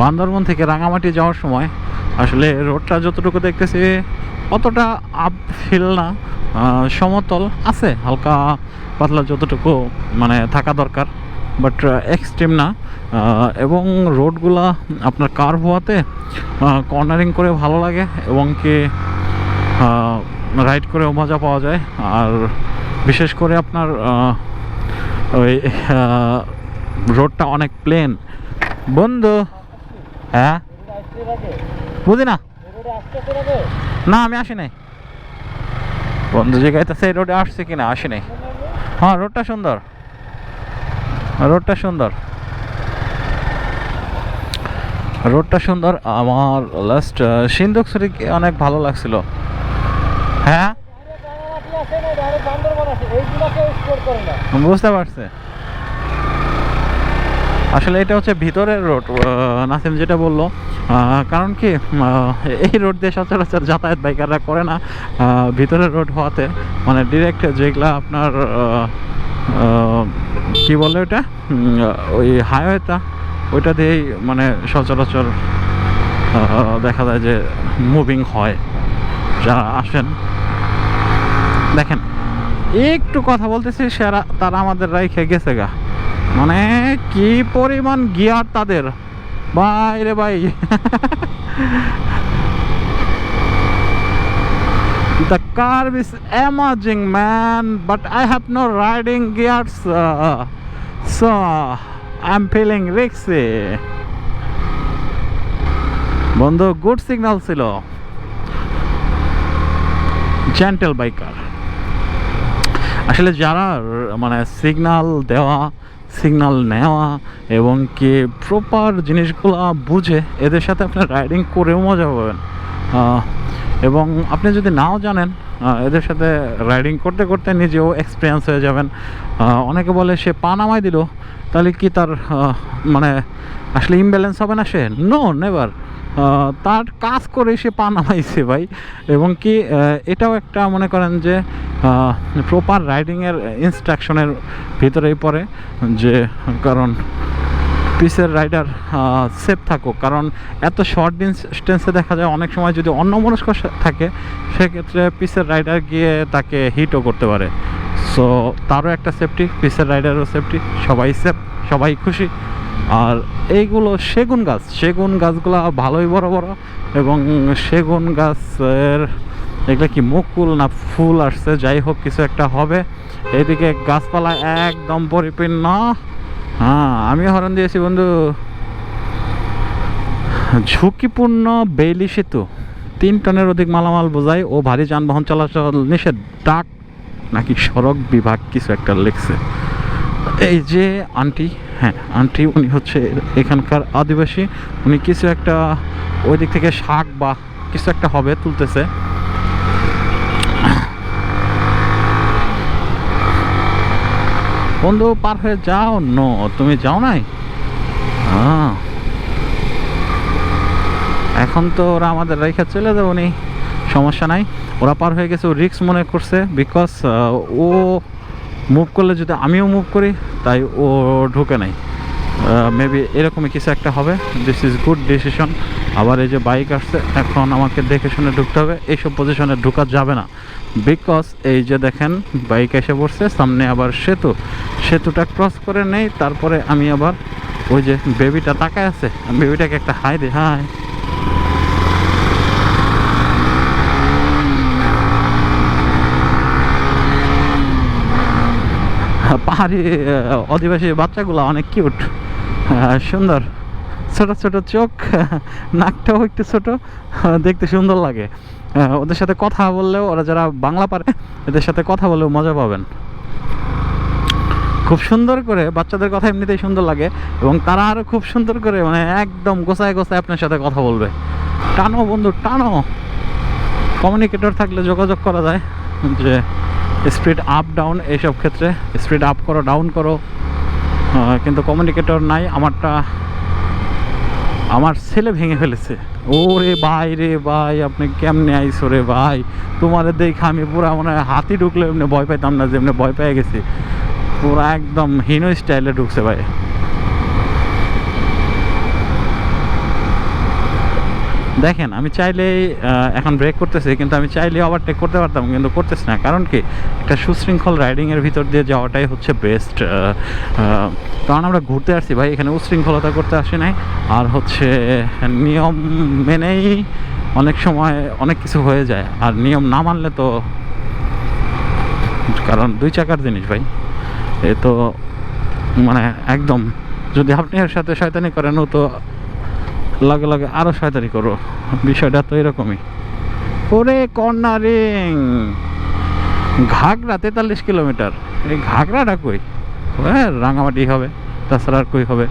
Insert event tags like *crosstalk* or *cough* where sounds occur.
বান্দরবন থেকে রাঙামাটি যাওয়ার সময় আসলে রোডটা যতটুকু দেখতেছি অতটা আপ ফিল না সমতল আছে, হালকা পাতলা যতটুকু মানে থাকা দরকার বাট এক্সট্রিম না। এবং রোডগুলা আপনার কার্ভ হওয়াতে কর্নারিং করে ভালো লাগে এবং কি রাইড করেও মজা পাওয়া যায়। আর বিশেষ করে আপনার ওই রোডটা অনেক প্লেন বন্ধু হ্যাঁ? বুঝি না না আমি আসি নাই। বন্ধু জিজ্ঞাসা এই রোডে আসছে কিনা আসি নাই। হ্যাঁ রোডটা সুন্দর। রোডটা সুন্দর। রোডটা সুন্দর। আমার লাস্ট সিন্ধুক অনেক ভালো লাগছিল। হ্যাঁ? বুঝতে পারছে। আসলে এটা হচ্ছে ভিতরের রোড নাসিম যেটা বলল কারণ কি এই রোড দিয়ে সচরাচর যাতায়াত বাইকাররা করে না ভিতরের রোড হওয়াতে মানে ডিরেক্ট যেগুলা আপনার কি বলে ওটা ওই হাইওয়েটা ওইটা দিয়েই মানে সচরাচর দেখা যায় যে মুভিং হয়, যারা আসেন। দেখেন, একটু কথা বলতেছি, সেরা তারা আমাদের রাইখে গেছে গা। মানে কি পরিমাণ গিয়ার তাদের ভাই রে ভাই The car is amazing man but I have no riding gears uh, so I'm feeling risky বন্ধু গুড সিগন্যাল ছিল জেন্টেল বাইকার আসলে যারা মানে সিগনাল দেওয়া সিগনাল নেওয়া এবং কি প্রপার জিনিসগুলো বুঝে এদের সাথে আপনি রাইডিং করেও মজা পাবেন। এবং আপনি যদি নাও জানেন এদের সাথে রাইডিং করতে করতে নিজেও এক্সপিরিয়েন্স হয়ে যাবেন। অনেকে বলে সে পা নামাই দিল, তাহলে কি তার মানে আসলে ইমব্যালেন্স হবে না সে? নো নেভার তার কাজ করে সে পা নামাইছে ভাই। এবং কি এটাও একটা মনে করেন যে প্রপার রাইডিংয়ের ইনস্ট্রাকশনের ভিতরেই পড়ে যে, কারণ পিসের রাইডার সেফ থাকুক। কারণ এত শর্ট ডিস্টেন্সে দেখা যায় অনেক সময় যদি অন্য মনস্ক থাকে, সেক্ষেত্রে পিসের রাইডার গিয়ে তাকে হিটও করতে পারে। সো তারও একটা সেফটি পিসের রাইডারও সেফটি সবাই সেফ সবাই খুশি। আর এইগুলো সেগুন গাছ। সেগুন গাছগুলো ভালোই বড় বড় এবং সেগুন গাছের এগুলো কি মুকুল না ফুল আসছে? যাই হোক, কিছু একটা হবে। এদিকে গাছপালা একদম পরিপূর্ণ। হ্যাঁ আমি হরণ দিয়েছি বন্ধু। ঝুঁকিপূর্ণ বেইলি সেতু। তিন টনের অধিক মালামাল বোঝায় ও ভারী যানবাহন চলাচল নিষেধ। ডাক নাকি সড়ক বিভাগ কিছু একটা লিখছে। এই যে আন্টি হ্যাঁ আন্টি উনি হচ্ছে এখানকার আদিবাসী। উনি কিছু একটা ওই দিক থেকে শাক বা কিছু একটা হবে তুলতেছে। বন্ধু, পার হয়ে যাও। ন, তুমি যাও নাই? এখন তো ওরা আমাদের রেখে চলে যাব নি সমস্যা নাই। ওরা পার হয়ে গেছে, ও রিক্স মনে করছে বিকজ ও মুভ করলে যদি আমিও মুভ করি, তাই ও ঢুকে নাই। মেবি এরকমই কিছু একটা হবে। দিস ইজ গুড ডিসিশন আবার এই যে বাইক আসছে, এখন আমাকে দেখে শুনে ঢুকতে হবে। এইসব পজিশনে ঢুকা যাবে না। বিকজ এই যে দেখেন বাইক এসে পড়ছে, সামনে আবার সেতু। সেতুটা ক্রস করে নেই, তারপরে আমি আবার ওই যে বেবিটা তাকায় আছে। বেবিটাকে একটা হাই দিই হাই পাহাড়ি আদিবাসী বাচ্চাগুলো অনেক কিউট সুন্দর। ছোট ছোট চোখ, *laughs* নাকটাও একটু ছোট, *laughs* দেখতে সুন্দর লাগে। ওদের সাথে কথা বললেও ওরা যারা বাংলা পারে, এদের সাথে কথা বলেও মজা পাবেন। খুব সুন্দর করে, বাচ্চাদের কথা এমনিতেই সুন্দর লাগে এবং তারা আরও খুব সুন্দর করে মানে একদম গোছায় গোছায় আপনার সাথে কথা বলবে। টানো বন্ধু, টানো। কমিউনিকেটর থাকলে যোগাযোগ করা যায় যে স্পিড আপ, ডাউন এইসব ক্ষেত্রে। স্পিড আপ করো, ডাউন করো। কিন্তু কমিউনিকেটর নাই, আমারটা, আমার ছেলে ভেঙে ফেলেছে। ওরে ভাই রে ভাই, আপনি কেমনে আইসো রে ভাই? তোমার দেখে আমি পুরা মনে হয় হাতি ঢুকলে এমনি ভয় পাইতাম না যে এমনি ভয় পেয়ে গেছি। পুরো একদম হিনো স্টাইলে ঢুকছে ভাই। দেখেন, আমি চাইলেই এখন ব্রেক করতেছি, কিন্তু আমি চাইলেই ওভারটেক করতে পারতাম, কিন্তু করতেছি না। কারণ কি? একটা সুশৃঙ্খল রাইডিংয়ের ভিতর দিয়ে যাওয়াটাই হচ্ছে বেস্ট কারণ আমরা ঘুরতে আসছি ভাই, এখানে উশৃঙ্খলতা করতে আসি নাই। আর হচ্ছে, নিয়ম মেনেই অনেক সময় অনেক কিছু হয়ে যায়। আর নিয়ম না মানলে তো কারণ দুই চাকার জিনিস ভাই। এ তো মানে একদম, যদি আপনি এর সাথে শয়তানি করেন, ও তো লাগে লাগে আরও সয়তারি করো। বিষয়টা তো এরকমই। ওরে কর্নারিং ঘাগড়া তেতাল্লিশ কিলোমিটার। এই ঘাগড়াটা কই? হ্যাঁ রাঙামাটি হবে, তাছাড়া আর কই হবে?